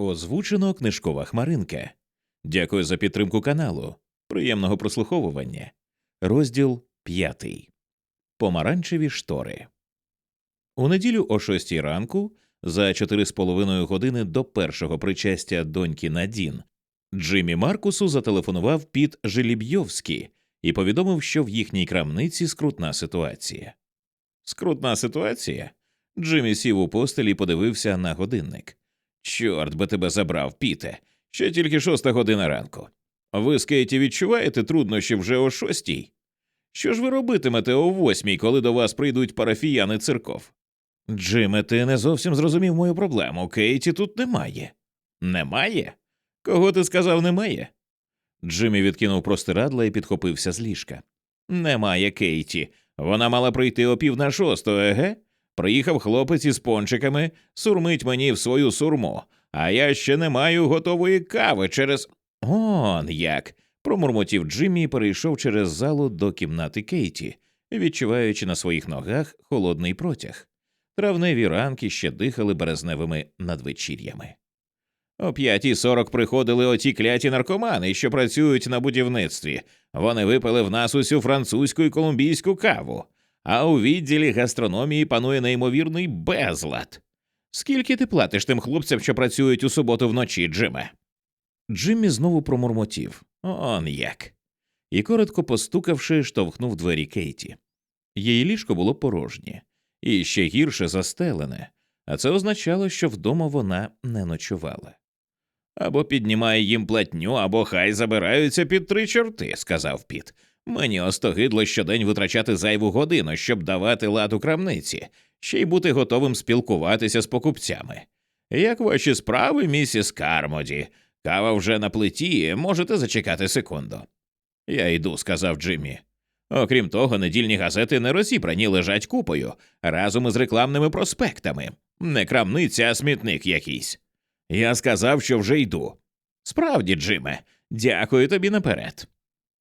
Озвучено книжкова хмаринка. Дякую за підтримку каналу. Приємного прослуховування. Розділ п'ятий. Помаранчеві штори. У неділю о шостій ранку, за чотири з половиною години до першого причастя доньки Надін, Джиммі Маркусу зателефонував Піт Желібйовський і повідомив, що в їхній крамниці скрутна ситуація. Скрутна ситуація? Джиммі сів у постелі і подивився на годинник. Чорт би тебе забрав, Піте. Ще тільки шоста година ранку. Ви з Кейті відчуваєте труднощі вже о шостій? Що ж ви робитимете о восьмій, коли до вас прийдуть парафіяни церков? Джиме, ти не зовсім зрозумів мою проблему. Кейті тут немає. Немає? Кого ти сказав немає? Джиммі відкинув простирадла і підхопився з ліжка. Немає Кейті. Вона мала прийти о пів на шосту, еге? Приїхав хлопець із пончиками, сурмить мені в свою сурму, а я ще не маю готової кави через. Он як. промурмотів Джиммі перейшов через залу до кімнати Кейті, відчуваючи на своїх ногах холодний протяг. Травневі ранки ще дихали березневими надвечір'ями. О п'ятій сорок приходили оті кляті наркомани, що працюють на будівництві. Вони випили в нас усю французьку і колумбійську каву, а у відділі гастрономії панує неймовірний безлад. Скільки ти платиш тим хлопцям, що працюють у суботу вночі, Джиме? Джиммі знову промурмотів он як. І, коротко постукавши, штовхнув двері Кейті. Її ліжко було порожнє, і ще гірше застелене, а це означало, що вдома вона не ночувала. Або піднімає їм платню, або хай забираються під три чорти, сказав Піт. Мені остогидло щодень витрачати зайву годину, щоб давати лад у крамниці, ще й бути готовим спілкуватися з покупцями. Як ваші справи, місіс Кармоді? Кава вже на плиті, можете зачекати секунду. Я йду, сказав Джиммі. Окрім того, недільні газети не розібрані лежать купою разом із рекламними проспектами. Не крамниця, а смітник якийсь. Я сказав, що вже йду. Справді, Джиме, дякую тобі наперед.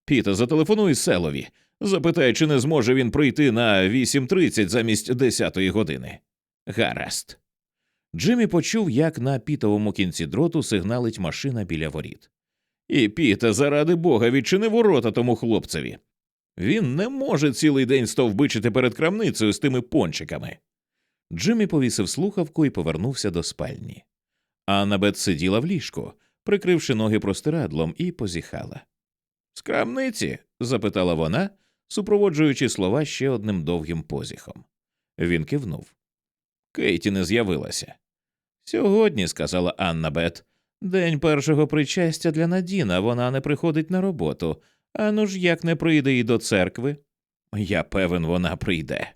Піта, зателефонуй селові. Запитай, чи не зможе він прийти на 8.30 замість 10 години. Гаразд. Джиммі почув, як на пітовому кінці дроту сигналить машина біля воріт. І Піта, заради бога, відчини ворота тому хлопцеві. Він не може цілий день стовбичити перед крамницею з тими пончиками. Джиммі повісив слухавку і повернувся до спальні. Аннабет сиділа в ліжку, прикривши ноги простирадлом, і позіхала. З крамниці? запитала вона, супроводжуючи слова ще одним довгим позіхом. Він кивнув. Кейті не з'явилася. Сьогодні, сказала Анна Бет, день першого причастя для Надіна, вона не приходить на роботу. Ану ж як не прийде і до церкви. Я певен, вона прийде.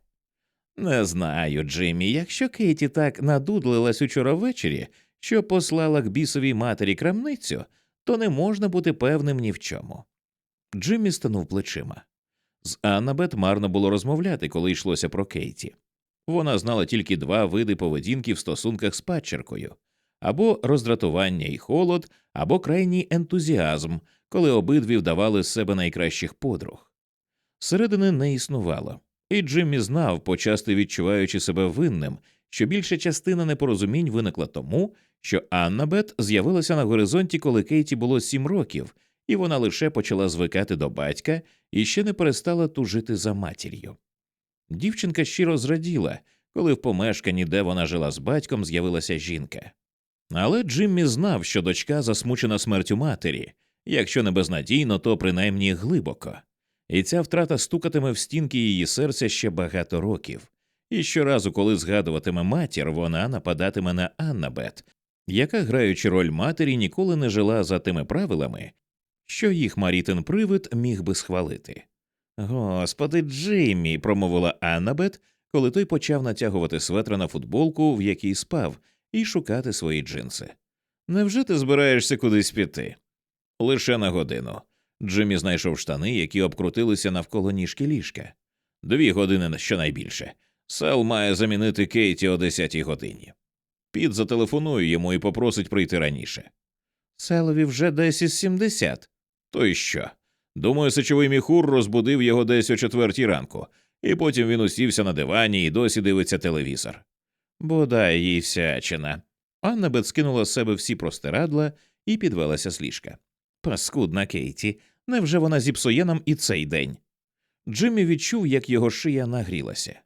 Не знаю, Джиммі, якщо Кейті так надудлилась учора ввечері, що послала к бісовій матері крамницю, то не можна бути певним ні в чому. Джиммі станув плечима. З Аннабет марно було розмовляти, коли йшлося про Кейті. Вона знала тільки два види поведінки в стосунках з падчеркою або роздратування і холод, або крайній ентузіазм, коли обидві вдавали з себе найкращих подруг. Середини не існувало, і Джиммі знав, почасти відчуваючи себе винним, що більша частина непорозумінь виникла тому, що Аннабет з'явилася на горизонті, коли Кейті було сім років, і вона лише почала звикати до батька і ще не перестала тужити за матір'ю. Дівчинка щиро зраділа, коли в помешканні, де вона жила з батьком, з'явилася жінка. Але Джиммі знав, що дочка засмучена смертю матері, якщо не безнадійно, то принаймні глибоко, і ця втрата стукатиме в стінки її серця ще багато років. І щоразу, коли згадуватиме матір, вона нападатиме на Аннабет, яка, граючи роль матері, ніколи не жила за тими правилами, що їх Марітин привид міг би схвалити. Господи, Джиммі, промовила Аннабет, коли той почав натягувати светра на футболку, в якій спав, і шукати свої джинси. Невже ти збираєшся кудись піти? Лише на годину. Джиммі знайшов штани, які обкрутилися навколо ніжки ліжка. Дві години щонайбільше. Сел має замінити Кейті о десятій годині. Піт зателефонує йому і попросить прийти раніше. Селові вже десь із сімдесят. То й що? Думаю, сечовий міхур розбудив його десь о четвертій ранку, і потім він усівся на дивані і досі дивиться телевізор. Бодай їй всячина. Аннабет скинула з себе всі простирадла і підвелася з ліжка. Паскудна Кейті, невже вона зіпсує нам і цей день? Джиммі відчув, як його шия нагрілася.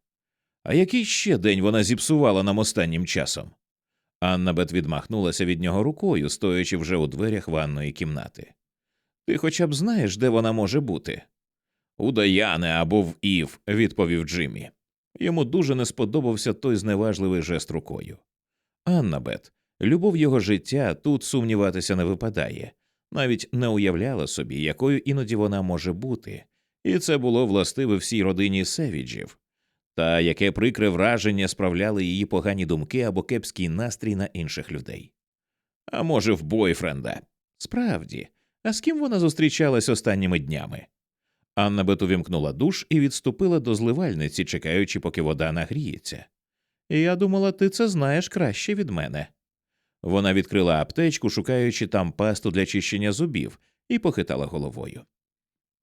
А який ще день вона зіпсувала нам останнім часом? Аннабет відмахнулася від нього рукою, стоячи вже у дверях ванної кімнати. Ти хоча б знаєш, де вона може бути? У Даяни або в Ів, відповів Джиммі. Йому дуже не сподобався той зневажливий жест рукою. Аннабет, любов його життя тут сумніватися не випадає, навіть не уявляла собі, якою іноді вона може бути, і це було властиве всій родині Севіджів. Та яке прикре враження справляли її погані думки або кепський настрій на інших людей. А може, в бойфренда. Справді, а з ким вона зустрічалась останніми днями? Аннабет увімкнула душ і відступила до зливальниці, чекаючи, поки вода нагріється. Я думала, ти це знаєш краще від мене. Вона відкрила аптечку, шукаючи там пасту для чищення зубів, і похитала головою.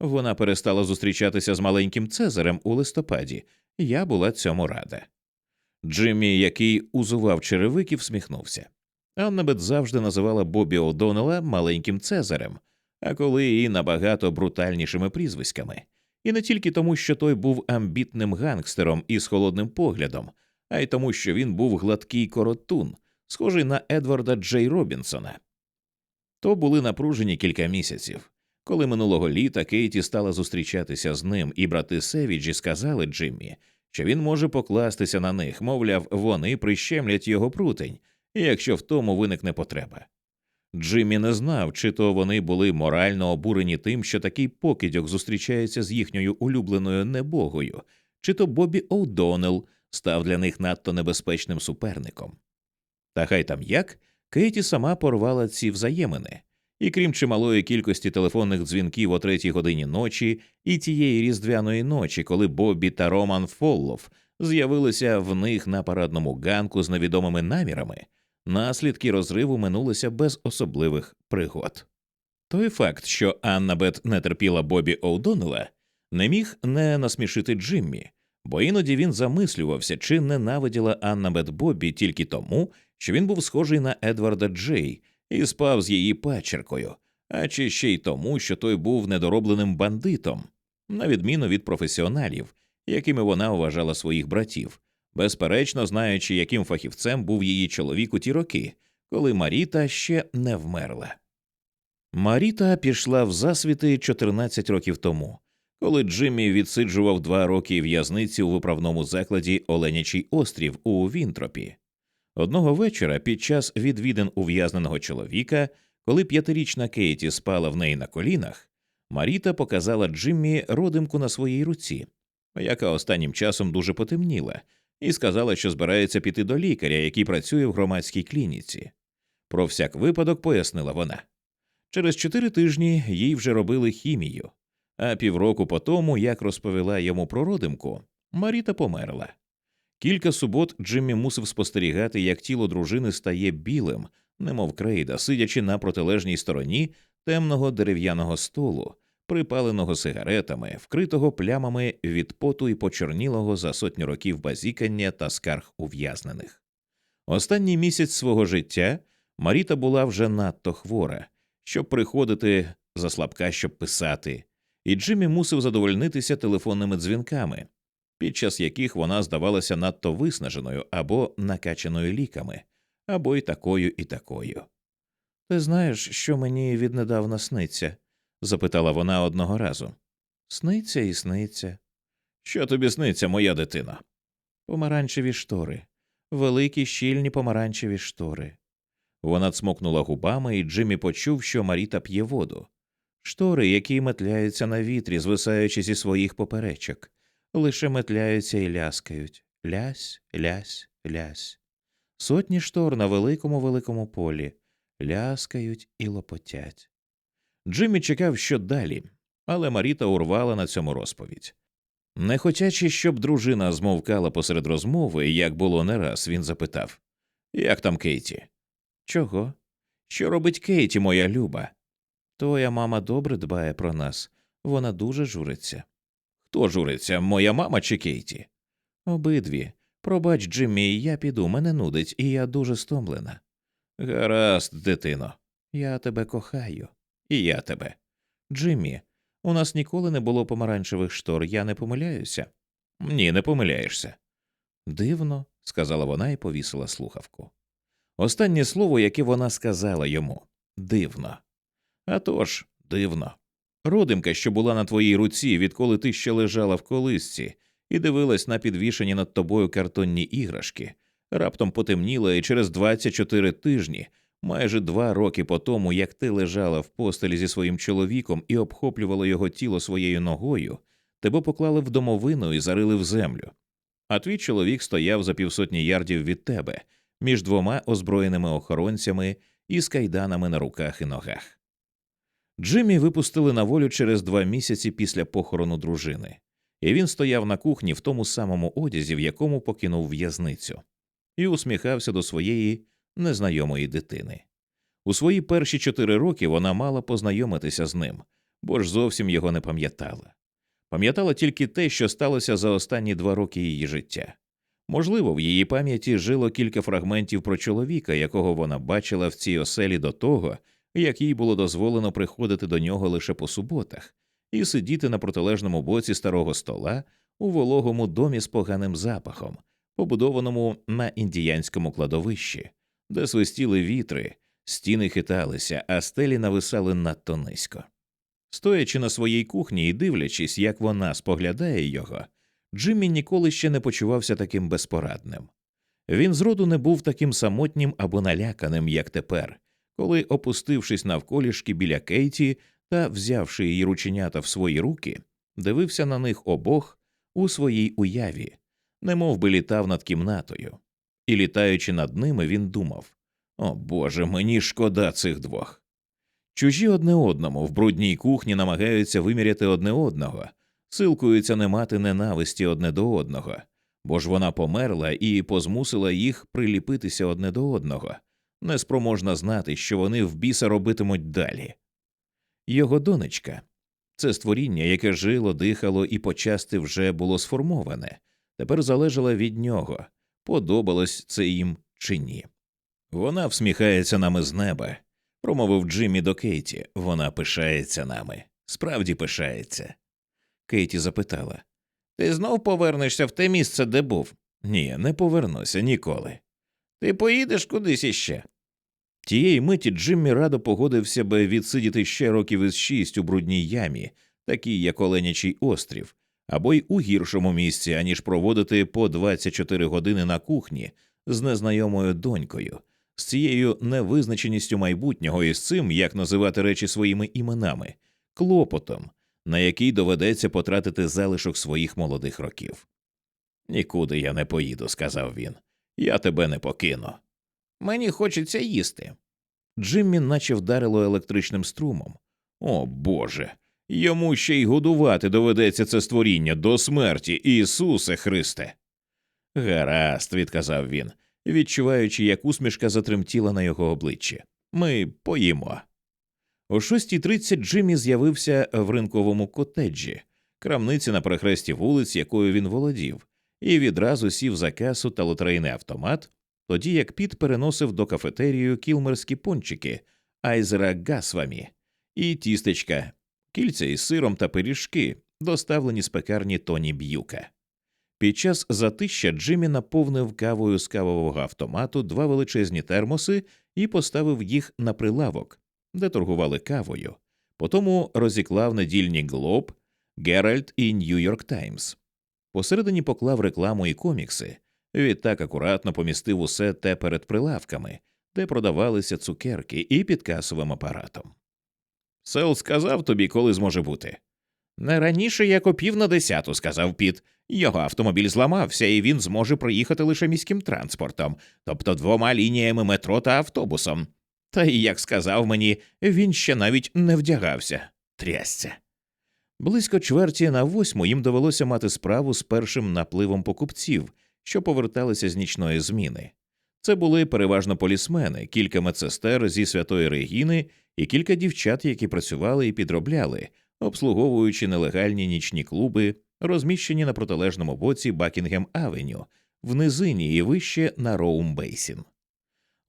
Вона перестала зустрічатися з маленьким Цезарем у листопаді, я була цьому рада. Джиммі, який узував черевики, всміхнувся. Аннабет завжди називала Бобі О'Доннелла маленьким Цезарем, а коли і набагато брутальнішими прізвиськами, і не тільки тому, що той був амбітним гангстером із холодним поглядом, а й тому, що він був гладкий коротун, схожий на Едварда Джей Робінсона. То були напружені кілька місяців. Коли минулого літа Кейті стала зустрічатися з ним, і брати Севіджі сказали Джиммі, що він може покластися на них, мовляв, вони прищемлять його прутень, якщо в тому виникне потреба. Джиммі не знав, чи то вони були морально обурені тим, що такий покидьок зустрічається з їхньою улюбленою небогою, чи то Бобі О'Доннелл став для них надто небезпечним суперником. Та хай там як, Кейті сама порвала ці взаємини, і крім чималої кількості телефонних дзвінків о третій годині ночі і тієї різдвяної ночі, коли Бобі та Роман Фоллов з'явилися в них на парадному ганку з невідомими намірами, наслідки розриву минулися без особливих пригод. Той факт, що Аннабет не терпіла Бобі О'Доннелла, не міг не насмішити Джиммі, бо іноді він замислювався, чи ненавиділа Аннабет Бобі тільки тому, що він був схожий на Едварда Джей і спав з її пачеркою, а чи ще й тому, що той був недоробленим бандитом, на відміну від професіоналів, якими вона вважала своїх братів, безперечно знаючи, яким фахівцем був її чоловік у ті роки, коли Маріта ще не вмерла. Маріта пішла в засвіти 14 років тому, коли Джиммі відсиджував два роки в'язниці у виправному закладі Оленячий острів у Вінтропі. Одного вечора, під час відвідин ув'язненого чоловіка, коли п'ятирічна Кейті спала в неї на колінах, Маріта показала Джиммі родимку на своїй руці, яка останнім часом дуже потемніла, і сказала, що збирається піти до лікаря, який працює в громадській клініці. Про всяк випадок пояснила вона. Через чотири тижні їй вже робили хімію, а півроку по тому, як розповіла йому про родимку, Маріта померла. Кілька субот Джиммі мусив спостерігати, як тіло дружини стає білим, немов крейда, сидячи на протилежній стороні темного дерев'яного столу, припаленого сигаретами, вкритого плямами від поту і почорнілого за сотню років базікання та скарг ув'язнених. Останній місяць свого життя Маріта була вже надто хвора, щоб приходити за слабка, щоб писати, і Джиммі мусив задовольнитися телефонними дзвінками, під час яких вона здавалася надто виснаженою або накачаною ліками, або й такою, і такою. Ти знаєш, що мені віднедавна сниться? Запитала вона одного разу. Сниться і сниться. Що тобі сниться, моя дитина? Помаранчеві штори, великі щільні помаранчеві штори. Вона цмокнула губами, і Джиммі почув, що Маріта п'є воду. Штори, які метляються на вітрі, звисаючи зі своїх поперечок, лише метляються і ляскають лясь, лясь, лясь. Сотні штор на великому великому полі ляскають і лопотять. Джиммі чекав, що далі, але Маріта урвала на цьому розповідь. Не хотячи, щоб дружина змовкала посеред розмови, як було не раз, він запитав Як там Кейті? Чого? Що робить Кейті, моя люба? Твоя мама добре дбає про нас, вона дуже журиться. Хто журиться, моя мама чи Кейті? Обидві. Пробач, Джиммі, я піду, мене нудить, і я дуже стомлена. Гаразд, дитино, я тебе кохаю, і я тебе. Джиммі, у нас ніколи не було помаранчевих штор, я не помиляюся. Ні, не помиляєшся. Дивно, сказала вона і повісила слухавку. Останнє слово, яке вона сказала йому дивно. «А тож, дивно. Родимка, що була на твоїй руці, відколи ти ще лежала в колисці і дивилась на підвішені над тобою картонні іграшки, раптом потемніла і через 24 тижні, майже два роки по тому, як ти лежала в постелі зі своїм чоловіком і обхоплювала його тіло своєю ногою, тебе поклали в домовину і зарили в землю. А твій чоловік стояв за півсотні ярдів від тебе між двома озброєними охоронцями і з кайданами на руках і ногах. Джиммі випустили на волю через два місяці після похорону дружини, і він стояв на кухні в тому самому одязі, в якому покинув в'язницю, і усміхався до своєї незнайомої дитини. У свої перші чотири роки вона мала познайомитися з ним, бо ж зовсім його не пам'ятала. Пам'ятала тільки те, що сталося за останні два роки її життя. Можливо, в її пам'яті жило кілька фрагментів про чоловіка, якого вона бачила в цій оселі до того, як їй було дозволено приходити до нього лише по суботах, і сидіти на протилежному боці старого стола у вологому домі з поганим запахом, побудованому на індіянському кладовищі, де свистіли вітри, стіни хиталися, а стелі нависали надто низько. Стоячи на своїй кухні і дивлячись, як вона споглядає його, Джиммі ніколи ще не почувався таким безпорадним. Він зроду не був таким самотнім або наляканим, як тепер, коли, опустившись навколішки біля Кейті та взявши її рученята в свої руки, дивився на них обох у своїй уяві, немов би літав над кімнатою, і літаючи над ними, він думав О Боже, мені шкода цих двох. Чужі одне одному в брудній кухні намагаються виміряти одне одного, силкуються не мати ненависті одне до одного, бо ж вона померла і позмусила їх приліпитися одне до одного, неспроможна знати, що вони в біса робитимуть далі. Його донечка це створіння, яке жило, дихало і почасти вже було сформоване, тепер залежало від нього, подобалось це їм чи ні. Вона всміхається нами з неба, промовив Джиммі до Кейті. Вона пишається нами, справді пишається. Кейті запитала Ти знов повернешся в те місце, де був? Ні, не повернуся ніколи. Ти поїдеш кудись іще? Тієї миті Джиммі радо погодився би відсидіти ще років із шість у брудній ямі, такій як Оленячий острів, або й у гіршому місці, аніж проводити по 24 години на кухні з незнайомою донькою, з цією невизначеністю майбутнього і з цим, як називати речі своїми іменами, клопотом, на який доведеться потратити залишок своїх молодих років. Нікуди я не поїду, сказав він. Я тебе не покину. Мені хочеться їсти. Джиммі наче вдарило електричним струмом. О Боже. Йому ще й годувати доведеться це створіння до смерті, Ісусе Христе. Гаразд, відказав він, відчуваючи, як усмішка затремтіла на його обличчі. Ми поїмо. О 6.30 Джиммі з'явився в ринковому котеджі, крамниці на перехресті вулиць, якою він володів, і відразу сів за касу та лотерейний автомат, тоді як Піт переносив до кафетерію кілмерські пончики, айзера гасвамі і тістечка, кільця із сиром та пиріжки, доставлені з пекарні Тоні Б'юка. Під час затища Джиммі наповнив кавою з кавового автомату два величезні термоси і поставив їх на прилавок, де торгували кавою. Потому розіклав недільні Глоб, Геральт і Нью-Йорк Таймс. Посередині поклав рекламу і комікси, відтак акуратно помістив усе те перед прилавками, де продавалися цукерки і під касовим апаратом. Сел сказав тобі, коли зможе бути. Не раніше як о на десяту, сказав Піт. Його автомобіль зламався, і він зможе проїхати лише міським транспортом, тобто двома лініями метро та автобусом. Та й як сказав мені, він ще навіть не вдягався. Трясця. Близько чверті на восьму їм довелося мати справу з першим напливом покупців, що поверталися з нічної зміни. Це були переважно полісмени, кілька медсестер зі святої Регіни і кілька дівчат, які працювали і підробляли, обслуговуючи нелегальні нічні клуби, розміщені на протилежному боці Бакінгем Авеню, в низині і вище на Роум Бейсін.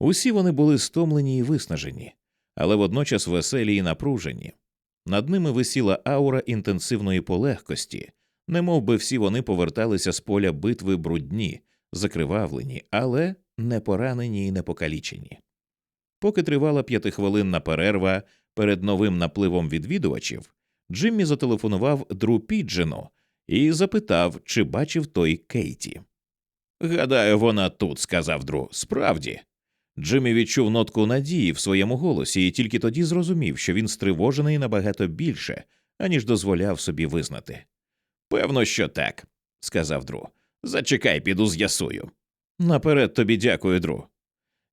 Усі вони були стомлені і виснажені, але водночас веселі і напружені. Над ними висіла аура інтенсивної полегкості, немов би всі вони поверталися з поля битви брудні, закривавлені, але не поранені і не покалічені. Поки тривала п'ятихвилинна перерва перед новим напливом відвідувачів, Джиммі зателефонував Дру Піджену і запитав, чи бачив той Кейті. Гадаю, вона тут, сказав Дру. Справді. Джиммі відчув нотку надії в своєму голосі і тільки тоді зрозумів, що він стривожений набагато більше, аніж дозволяв собі визнати. Певно, що так, сказав Дру. Зачекай, піду з'ясую. Наперед тобі дякую, Дру.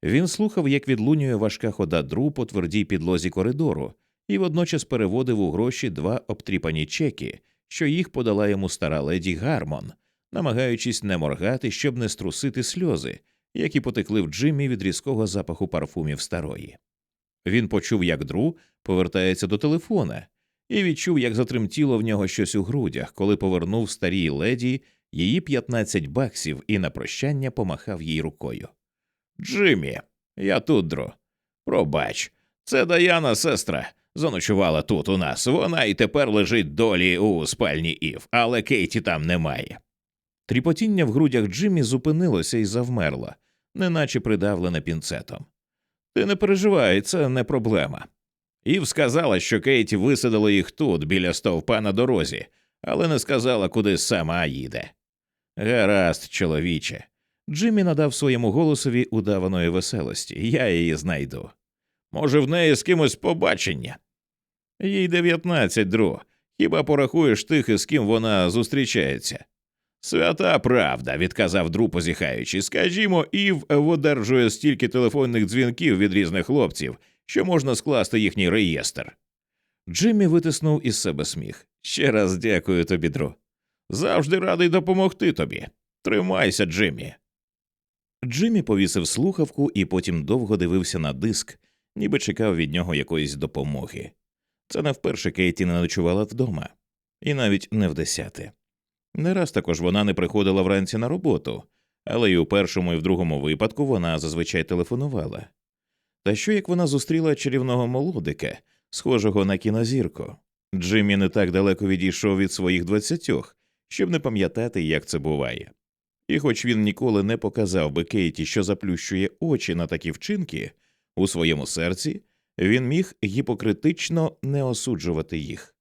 Він слухав, як відлунює важка хода Дру по твердій підлозі коридору, і водночас переводив у гроші два обтріпані чеки, що їх подала йому стара леді Гармон, намагаючись не моргати, щоб не струсити сльози, які потекли в Джиммі від різкого запаху парфумів старої. Він почув, як Дру повертається до телефона, і відчув, як затремтіло в нього щось у грудях, коли повернув старій леді її 15 баксів і на прощання помахав їй рукою. Джиммі, я тут, Дру. Пробач, це Даяна, сестра. Заночувала тут у нас. Вона і тепер лежить долі у спальні Ів, але Кейті там немає. Тріпотіння в грудях Джиммі зупинилося і завмерло, неначе придавлене пінцетом. Ти не переживай, це не проблема. Ів сказала, що Кейті висадила їх тут, біля стовпа на дорозі, але не сказала, куди сама їде. Гаразд, чоловіче. Джиммі надав своєму голосові удаваної веселості. Я її знайду. Може, в неї з кимось побачення. Їй дев'ятнадцять, дру. Хіба порахуєш тих, із ким вона зустрічається? Свята правда, відказав Дру, позіхаючи. Скажімо, Ів одержує стільки телефонних дзвінків від різних хлопців, що можна скласти їхній реєстр. Джиммі витиснув із себе сміх. Ще раз дякую тобі, Дру. Завжди радий допомогти тобі. Тримайся, Джиммі. Джиммі повісив слухавку і потім довго дивився на диск, ніби чекав від нього якоїсь допомоги. Це не вперше Кейті не ночувала вдома, і навіть не в десяте. Не раз також вона не приходила вранці на роботу, але й у першому і в другому випадку вона зазвичай телефонувала. Та що як вона зустріла чарівного молодика, схожого на кінозірку? Джиммі не так далеко відійшов від своїх двадцятьох, щоб не пам'ятати, як це буває. І хоч він ніколи не показав би Кейті, що заплющує очі на такі вчинки, у своєму серці він міг гіпокритично не осуджувати їх.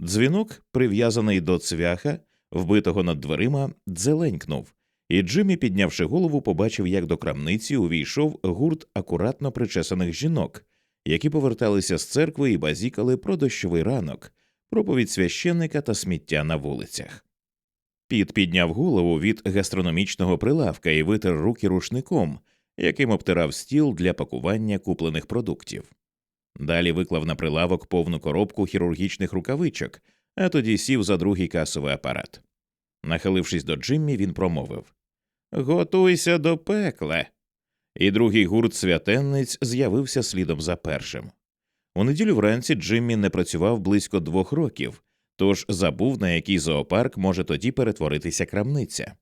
Дзвінок, прив'язаний до цвяха, вбитого над дверима, дзеленькнув, і Джиммі, піднявши голову, побачив, як до крамниці увійшов гурт акуратно причесаних жінок, які поверталися з церкви і базікали про дощовий ранок, проповідь священника та сміття на вулицях. Піт підняв голову від гастрономічного прилавка і витер руки рушником, яким обтирав стіл для пакування куплених продуктів. Далі виклав на прилавок повну коробку хірургічних рукавичок, а тоді сів за другий касовий апарат. Нахилившись до Джиммі, він промовив Готуйся до пекла. І другий гурт святенниць з'явився слідом за першим. У неділю вранці Джиммі не працював близько двох років, тож забув, на який зоопарк може тоді перетворитися крамниця.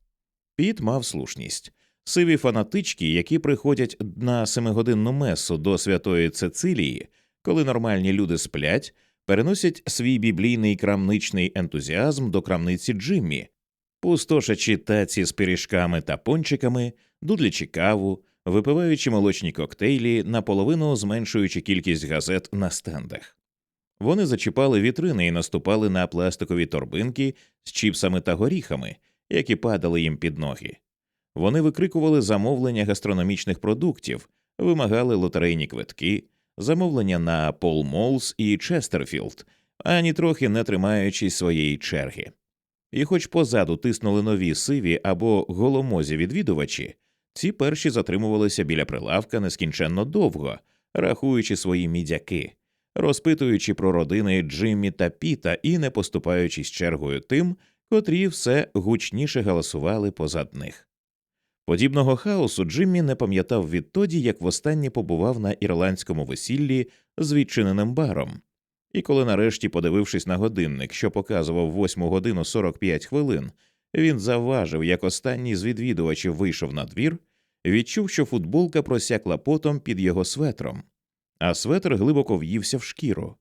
Піт мав слушність сиві фанатички, які приходять на семигодинну месу до святої Цецилії, коли нормальні люди сплять, переносять свій біблійний крамничний ентузіазм до крамниці Джиммі, пустошачи таці з пиріжками та пончиками, дудлячи каву, випиваючи молочні коктейлі, наполовину зменшуючи кількість газет на стендах. Вони зачіпали вітрини і наступали на пластикові торбинки з чіпсами та горіхами, які падали їм під ноги. Вони викрикували замовлення гастрономічних продуктів, вимагали лотерейні квитки, замовлення на Пол Молс і Честерфілд, ані трохи не тримаючись своєї черги. І, хоч позаду тиснули нові сиві або голомозі відвідувачі, ці перші затримувалися біля прилавка нескінченно довго, рахуючи свої мідяки, розпитуючи про родини Джиммі та Піта і не поступаючись чергою тим, котрі все гучніше галасували позад них. Подібного хаосу Джиммі не пам'ятав відтоді, як востаннє побував на ірландському весіллі з відчиненим баром, і коли, нарешті, подивившись на годинник, що показував 8 годину 45 хвилин, він завважив, як останній з відвідувачів вийшов на двір, відчув, що футболка просякла потом під його светром, а светр глибоко в'ївся в шкіру.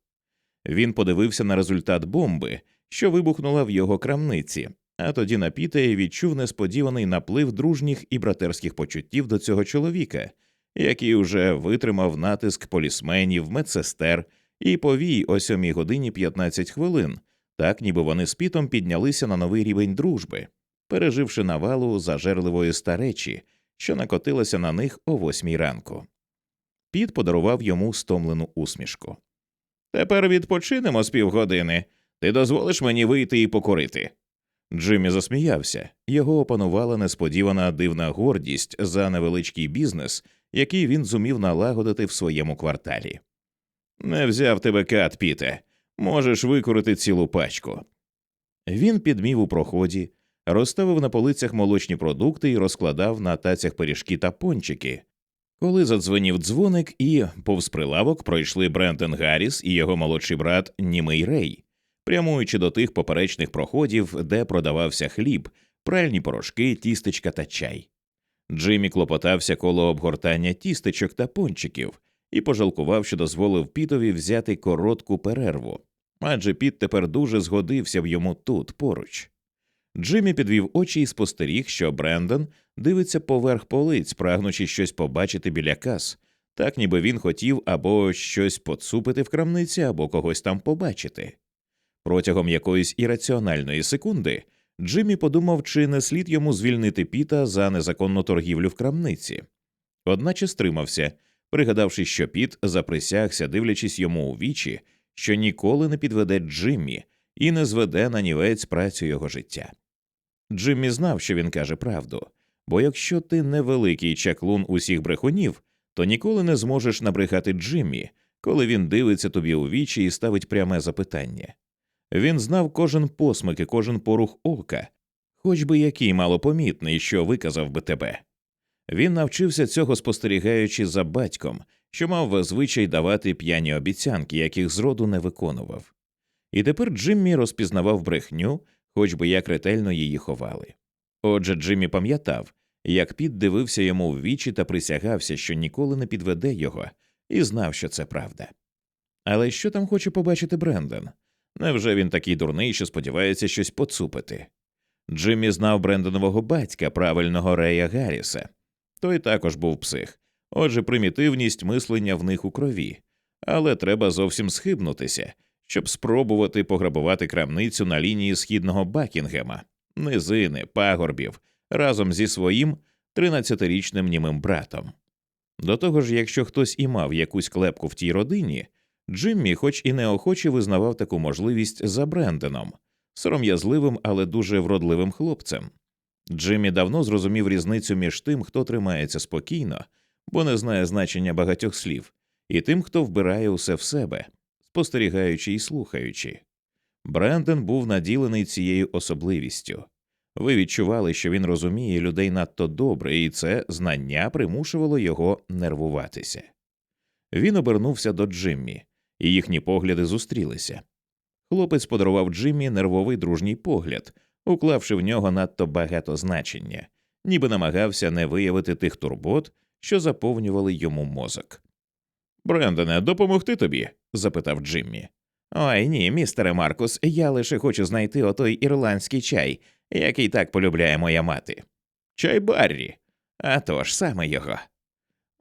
Він подивився на результат бомби, що вибухнула в його крамниці, а тоді на Піта відчув несподіваний наплив дружніх і братерських почуттів до цього чоловіка, який уже витримав натиск полісменів, медсестер і повій о сьомій годині 15 хвилин, так ніби вони з Пітом піднялися на новий рівень дружби, переживши навалу зажерливої старечі, що накотилася на них о восьмій ранку. Піт подарував йому стомлену усмішку. Тепер відпочинемо з півгодини. Ти дозволиш мені вийти і покурити. Джиммі засміявся, його опанувала несподівана дивна гордість за невеличкий бізнес, який він зумів налагодити в своєму кварталі. Не взяв тебе кат, Піте, можеш викурити цілу пачку. Він підмів у проході, розставив на полицях молочні продукти і розкладав на тацях пиріжки та пончики. Коли задзвонів дзвоник, і повз прилавок пройшли Брентон Гарріс і його молодший брат Німий Рей, прямуючи до тих поперечних проходів, де продавався хліб, пральні порошки, тістечка та чай. Джиммі клопотався коло обгортання тістечок та пончиків і пожалкував, що дозволив Пітові взяти коротку перерву, адже Піт тепер дуже згодився в йому тут поруч. Джиммі підвів очі і спостеріг, що Брендон дивиться поверх полиць, прагнучи щось побачити біля кас, так ніби він хотів або щось поцупити в крамниці, або когось там побачити. Протягом якоїсь ірраціональної секунди Джиммі подумав, чи не слід йому звільнити Піта за незаконну торгівлю в крамниці. Одначе стримався, пригадавши, що Піт заприсягся, дивлячись йому у вічі, що ніколи не підведе Джиммі і не зведе на нівець працю його життя. Джиммі знав, що він каже правду, бо якщо ти невеликий чаклун усіх брехунів, то ніколи не зможеш набрехати Джиммі, коли він дивиться тобі у вічі і ставить пряме запитання. Він знав кожен посмик і кожен порух ока, хоч би який малопомітний, що виказав би тебе. Він навчився цього спостерігаючи за батьком, що мав звичай давати п'яні обіцянки, яких зроду не виконував. І тепер Джиммі розпізнавав брехню, хоч би як ретельно її ховали. Отже, Джиммі пам'ятав, як Піт дивився йому в вічі та присягався, що ніколи не підведе його, і знав, що це правда. Але що там хоче побачити Брендон? Невже він такий дурний, що сподівається щось поцупити? Джиммі знав Брендонового батька, правильного Рея Гарріса. Той також був псих, отже, примітивність мислення в них у крові, але треба зовсім схибнутися, щоб спробувати пограбувати крамницю на лінії східного Бакінгема, низини, пагорбів разом зі своїм 13-річним німим братом. До того ж, якщо хтось і мав якусь клепку в тій родині, Джиммі, хоч і неохоче визнавав таку можливість за Бренденом, сором'язливим, але дуже вродливим хлопцем. Джиммі давно зрозумів різницю між тим, хто тримається спокійно, бо не знає значення багатьох слів, і тим, хто вбирає усе в себе, спостерігаючи і слухаючи. Бренден був наділений цією особливістю. Ви відчували, що він розуміє людей надто добре, і це знання примушувало його нервуватися. Він обернувся до Джиммі, і їхні погляди зустрілися. Хлопець подарував Джиммі нервовий дружній погляд, уклавши в нього надто багато значення, ніби намагався не виявити тих турбот, що заповнювали йому мозок. Брендоне, допомогти тобі? запитав Джиммі. Ой ні, містере Маркус, я лише хочу знайти отой ірландський чай, який так полюбляє моя мати. Чай Баррі. А тож, саме його.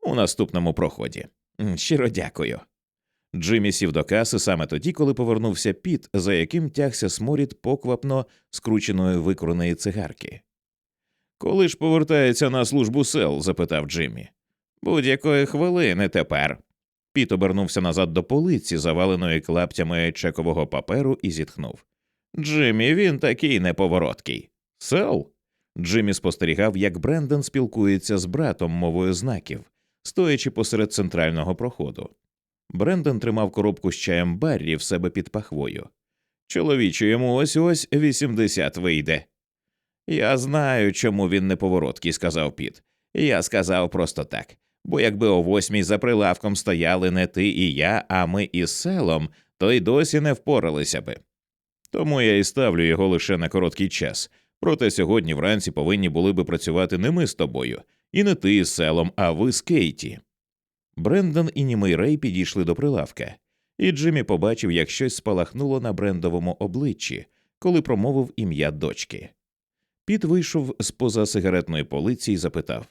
У наступному проході. Щиро дякую. Джиммі сів до каси саме тоді, коли повернувся піт, за яким тягся сморід поквапно скрученої викруної цигарки. Коли ж повертається на службу сел? запитав Джиммі. Будь-якої хвилини тепер. Піт обернувся назад до полиці, заваленої клаптями чекового паперу, і зітхнув. Джиммі, він такий неповороткий. Сел? Джиммі спостерігав, як Брендон спілкується з братом мовою знаків, стоячи посеред центрального проходу. Брендон тримав коробку з чаєм Баррі в себе під пахвою. Чоловіче, йому ось ось вісімдесят вийде. Я знаю, чому він неповороткий, сказав Піт. Я сказав просто так. Бо якби о восьмій за прилавком стояли не ти і я, а ми із селом, то й досі не впоралися би. Тому я і ставлю його лише на короткий час. Проте сьогодні вранці повинні були би працювати не ми з тобою, І не ти з селом, а ви з Кейті. Брендон і німий Рей підійшли до прилавка, і Джиммі побачив, як щось спалахнуло на брендовому обличчі, коли промовив ім'я дочки. Піт вийшов з поза сигаретної полиці і запитав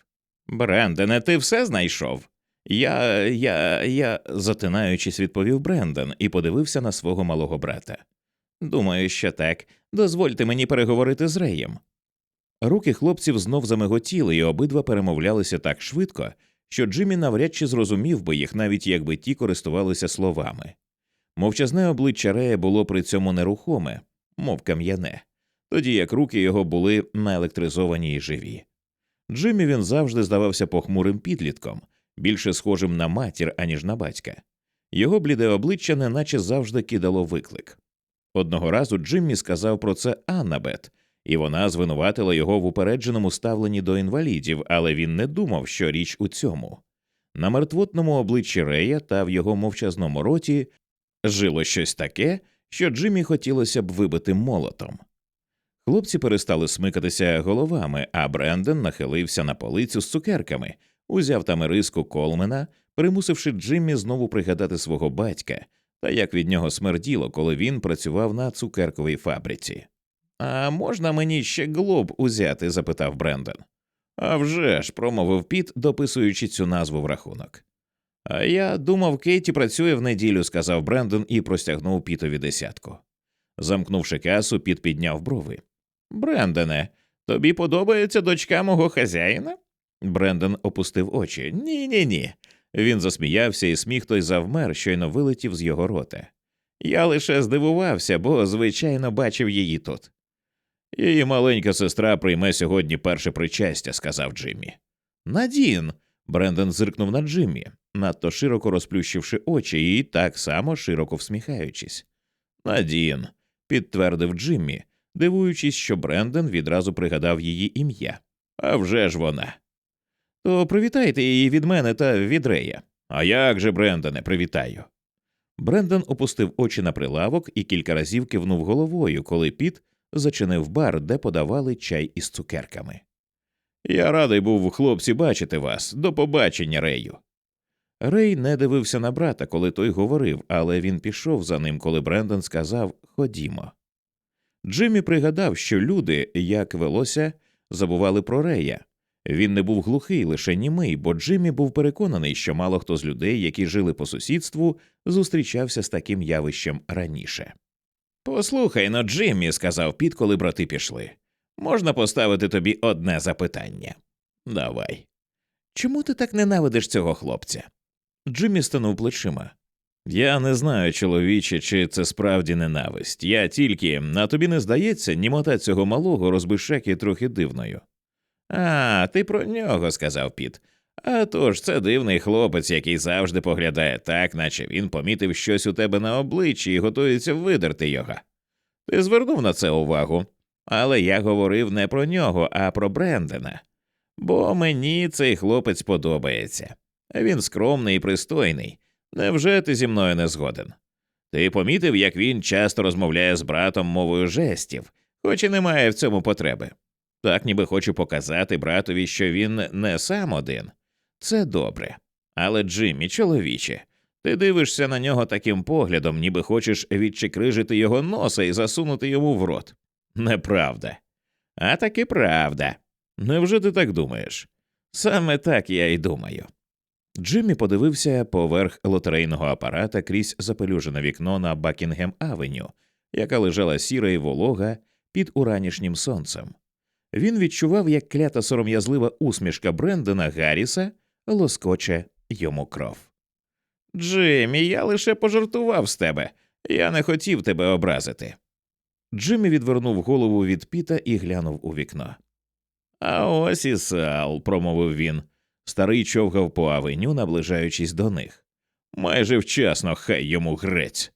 Брендоне, ти все знайшов? Я, я, я, затинаючись, відповів Брендон і подивився на свого малого брата. Думаю, що так. Дозвольте мені переговорити з Реєм. Руки хлопців знов замиготіли, і обидва перемовлялися так швидко, що Джиммі навряд чи зрозумів би їх, навіть якби ті користувалися словами. Мовчазне обличчя Рея було при цьому нерухоме, мов кам'яне, тоді як руки його були наелектризовані і живі. Джиммі він завжди здавався похмурим підлітком, більше схожим на матір, аніж на батька. Його бліде обличчя неначе завжди кидало виклик. Одного разу Джиммі сказав про це Аннабет, і вона звинуватила його в упередженому ставленні до інвалідів, але він не думав, що річ у цьому. На мертвотному обличчі Рея та в його мовчазному роті жило щось таке, що Джиммі хотілося б вибити молотом. Хлопці перестали смикатися головами, а Брендон нахилився на полицю з цукерками, узяв там риску Колмена, примусивши Джиммі знову пригадати свого батька та як від нього смерділо, коли він працював на цукерковій фабриці. А можна мені ще глоб узяти? запитав Брендон. «А вже ж», – промовив Піт, дописуючи цю назву в рахунок. А я думав, Кейті працює в неділю, сказав Брендон і простягнув Пітові десятку. Замкнувши касу, Піт підняв брови. Брендоне, тобі подобається дочка мого хазяїна? Брендон опустив очі. Ні, ні, ні. Він засміявся, і сміх той завмер, щойно вилетів з його рота. Я лише здивувався, бо, звичайно, бачив її тут. Її маленька сестра прийме сьогодні перше причастя, сказав Джиммі. Надін. Брендон зиркнув на Джиммі, надто широко розплющивши очі і так само широко всміхаючись. Надін, підтвердив Джиммі, дивуючись, що Брендон відразу пригадав її ім'я. А вже ж вона. То привітайте її від мене та від Рея. А як же, Брендоне, привітаю. Брендон опустив очі на прилавок і кілька разів кивнув головою, коли Піт зачинив бар, де подавали чай із цукерками. Я радий був, хлопці, бачити вас. До побачення, Рею. Рей не дивився на брата, коли той говорив, але він пішов за ним, коли Брендон сказав Ходімо. Джиммі пригадав, що люди, як велося, забували про Рея. Він не був глухий, лише німий, бо Джиммі був переконаний, що мало хто з людей, які жили по сусідству, зустрічався з таким явищем раніше. Послухай но, Джиммі, сказав Піт, коли брати пішли. Можна поставити тобі одне запитання. Давай. Чому ти так ненавидиш цього хлопця? Джиммі станув плечима. Я не знаю, чоловіче, чи це справді ненависть. Я тільки, а тобі не здається, німота цього малого розбишаки трохи дивною. А, ти про нього, сказав Піт. А тож це дивний хлопець, який завжди поглядає так, наче він помітив щось у тебе на обличчі і готується видерти його. Ти звернув на це увагу, але я говорив не про нього, а про Брендена. Бо мені цей хлопець подобається. Він скромний і пристойний. Невже ти зі мною не згоден? Ти помітив, як він часто розмовляє з братом мовою жестів, хоч і немає в цьому потреби. Так ніби хочу показати братові, що він не сам один. Це добре. Але, Джиммі, чоловіче, ти дивишся на нього таким поглядом, ніби хочеш відчекрижити його носа і засунути йому в рот. Неправда. А таки правда. Невже ти так думаєш? Саме так я й думаю. Джиммі подивився поверх лотерейного апарата крізь запелюжене вікно на Бакінгем Авеню, яка лежала сіра і волога під уранішнім сонцем. Він відчував, як клята сором'язлива усмішка Брендона Гарріса лоскоче йому кров. Джиммі, я лише пожартував з тебе. Я не хотів тебе образити. Джиммі відвернув голову від піта і глянув у вікно. А ось і сал, промовив він. Старий човгав по авеню, наближаючись до них. Майже вчасно, хай йому грець.